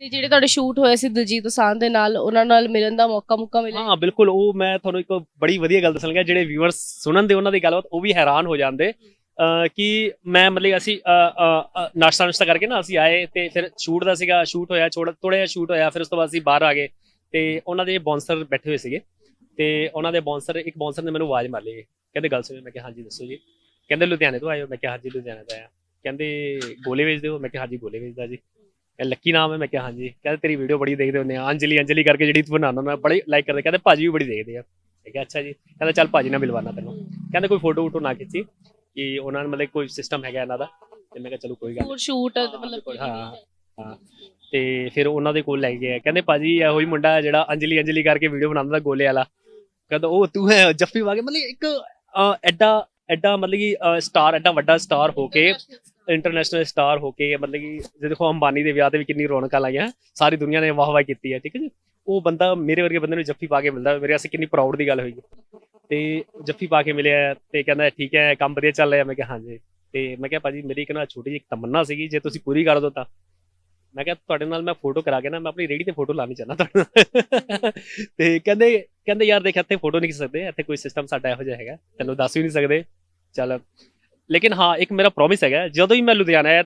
ਤੇ ਜਿਹੜੇ ਤੁਹਾਡੇ ਸ਼ੂਟ ਹੋਏ ਸੀ ਦਿਲਜੀਤ ਦੋਸਾਂਝ ਦੇ ਨਾਲ ਉਹਨਾਂ ਨਾਲ ਮਿਲਣ ਦਾ ਮੌਕਾ ਮੁੱਕਾ ਮਿਲਿਆ? ਹਾਂ ਬਿਲਕੁਲ ਉਹ ਮੈਂ ਤੁਹਾਨੂੰ ਇੱਕ ਬੜੀ ਵਧੀਆ ਗੱਲ ਦੱਸਣ ਲੱਗਾ ਜਿਹੜੇ ਵਿਊਅਰਸ ਸੁਣਨ ਦੇ ਉਹਨਾਂ ਦੀ ਗੱਲਬਾਤ ਉਹ ਵੀ ਹੈਰਾਨ ਹੋ ਜਾਂਦੇ। ਕਿ ਮੈਂ ਮਤਲਬ ਅਸੀਂ ਅਹ, ਨਾਸ਼ਤਾ ਨੁਸ਼ਤਾ ਕਰਕੇ ਨਾ ਅਸੀਂ ਆਏ ਤੇ ਫਿਰ ਸ਼ੂਟ ਦਾ ਸੀਗਾ ਸ਼ੂਟ ਹੋਇਆ ਥੋੜਾ ਥੋੜਾ ਜਿਹਾ ਸ਼ੂਟ ਹੋਇਆ ਫਿਰ ਉਸ ਤੋਂ ਬਾਅਦ ਅਸੀਂ ਬਾਹਰ ਆ ਗਏ। ਤੇ ਉਹਨਾਂ ਦੇ ਬੌਂਸਰ ਬੈਠੇ ਹੋਏ ਸੀਗੇ ਤੇ ਉਹਨਾਂ ਦੇ ਬੌਂਸਰ ਇੱਕ ਬੌਂਸਰ ਨੇ ਮੈਨੂੰ ਆਵਾਜ਼ ਮਾਰ ਲਈ। ਕਹਿੰਦੇ ਗੱਲ ਸੁਣੋ ਮੈਂ ਕਿਹਾ ਹਾਂਜੀ ਦੱਸੋ ਜੀ। ਕਹਿੰਦੇ ਲੁਧਿਆਣੇ ਤੋਂ ਆਏ ਹੋ? ਮੈਂ ਕਿਹਾ ਹਾਂਜੀ ਲੁਧਿਆਣੇ ਤੋਂ ਆਇਆ ਕਹਿੰਦੇ ਗੋਲੇ ਵੇਚਦੇ ਹੋ? ਮੈਂ ਕਿਹਾ ਹਾਂਜੀ ਗੋਲੇ ਵੇਚਦਾ ਜੀ। ਕਹਿੰਦੇ ਲੱਕੀ ਨਾਮ ਹੈ? ਮੈਂ ਕਿਹਾ ਹਾਂਜੀ। ਕਹਿੰਦੇ ਤੇਰੀ ਵੀਡੀਓ ਬੜੀ ਦੇਖਦੇ ਹੁੰਦੇ ਆ। ਅੰਜਲੀ ਅੰਜਲੀ ਕਰਕੇ ਜਿਹੜੀ ਤੂੰ ਬਣਾਉਣਾ ਮੈਂ ਬੜੀ ਲਾਈਕ ਕਰਦੇ। ਕਹਿੰਦੇ ਭਾਜੀ ਵੀ ਬੜੀ ਦੇਖਦੇ ਆ। ਮੈਂ ਕਿਹਾ ਅੱਛਾ ਜੀ। ਕਹਿੰਦਾ ਚੱਲ ਭਾਜੀ ਨਾਲ ਮਿਲਵਾਣਾ ਤੈਨੂੰ। ਕਹਿੰਦੇ ਕੋਈ ਫੋਟੋ ਫੋਟੋ ਨਾ ਖਿੱਚੀ ਕਿ ਉਹਨਾਂ ਨੇ ਮਤਲਬ ਕੋਈ ਸਿਸਟਮ ਹੈਗਾ ਇਹਨਾਂ ਦਾ? ਤੇ ਮੈਂ ਕਿਹਾ ਚਲੋ ਕੋਈ ਗੱਲ ਸ਼ੂਟ ਮਤਲਬ ਹਾਂ ਹਾਂ। ਤੇ ਫਿਰ ਉਹਨਾਂ ਦੇ ਕੋਲ ਲੈ ਗਏ ਕਹਿੰਦੇ ਭਾਜੀ ਇਹੋ ਹੀ ਮੁੰਡਾ ਜਿਹੜਾ ਅੰਜਲੀ ਅੰਜਲੀ ਕਰਕੇ ਵੀਡੀਓ ਬਣਾਉਂਦਾ ਗੋਲੇ ਵਾਲਾ। ਕਹਿੰਦਾ ਉਹ ਤੂੰ ਹੈ ਜੱਫੀ ਵਾਗੇ ਮਤਲਬ ਇੱਕ ਐਡਾ ਐਡਾ ਮਤਲਬ ਕਿ ਸਟਾਰ ਐਡਾ ਵੱਡਾ ਸਟਾਰ ਹੋ ਕੇ ਇੰਟਰਨੈਸ਼ਨਲ ਸਟਾਰ ਹੋ ਕੇ, ਮਤਲਬ ਕਿ ਜੇ ਦੇਖੋ ਅੰਬਾਨੀ ਦੇ ਵਿਆਹ ਤੇ ਵੀ ਕਿੰਨੀ ਰੌਣਕਾਂ ਲਾਈਆਂ, ਸਾਰੀ ਦੁਨੀਆ ਨੇ ਵਾਹ ਵਾਹ ਕੀਤੀ ਹੈ, ਠੀਕ ਹੈ ਜੀ? ਉਹ ਬੰਦਾ ਮੇਰੇ ਵਰਗੇ ਬੰਦੇ ਨੂੰ ਜੱਫੀ ਪਾ ਕੇ ਮਿਲਦਾ, ਮੇਰੇ ਵਾਸਤੇ ਕਿੰਨੀ ਪ੍ਰਾਊਡ ਦੀ ਗੱਲ ਹੋਈ ਤੇ ਜੱਫੀ ਪਾ ਕੇ ਮਿਲਿਆ ਤੇ ਕਹਿੰਦਾ, ਠੀਕ ਹੈ, ਕੰਮ ਵਧੀਆ ਚੱਲ ਰਿਹਾ। ਮੈਂ ਕਿਹਾ, ਹਾਂਜੀ। ਤੇ ਮੈਂ ਕਿਹਾ, ਭਾਜੀ, ਮੇਰੀ ਇੱਕ ਨਾ ਛੋਟੀ ਜਿਹੀ ਤਮੰਨਾ ਸੀਗੀ, ਜੇ ਤੁਸੀਂ ਪੂਰੀ ਕਰ ਦੋ ਤਾਂ। ਮੈਂ ਕਿਹਾ, ਤੁਹਾਡੇ ਨਾਲ ਮੈਂ ਫੋਟੋ ਕਰਾ ਕੇ ਨਾ, ਮੈਂ ਆਪਣੀ ਰੇੜੀ ਤੇ ਫੋਟੋ ਲਾਣੀ ਚਾਹੁੰਦਾ ਤੁਹਾਡੇ ਤੇ ਕਹਿੰਦੇ ਕਹਿੰਦੇ, ਯਾਰ, ਦੇਖ, ਇੱਥੇ ਫੋਟੋ ਨਹੀਂ ਖਿੱਚ ਸਕਦੇ, ਇੱਥੇ ਕੋਈ ਸਿਸਟਮ ਸਾਡਾ ਇਹੋ ਜਿਹਾ ਹੈਗਾ, ਤੈਨੂੰ ਦੱਸ ਵੀ ਨਹੀਂ ਸਕਦੇ। ਚੱਲ ਲੇਕਿਨ ਹਾਂ ਇੱਕ ਮੇਰਾ ਪ੍ਰੋਮਿਸ ਹੈਗਾ ਜਦੋਂ ਹੀ ਮੈਂ ਲੁਧਿਆਣਾ ਆਇਆ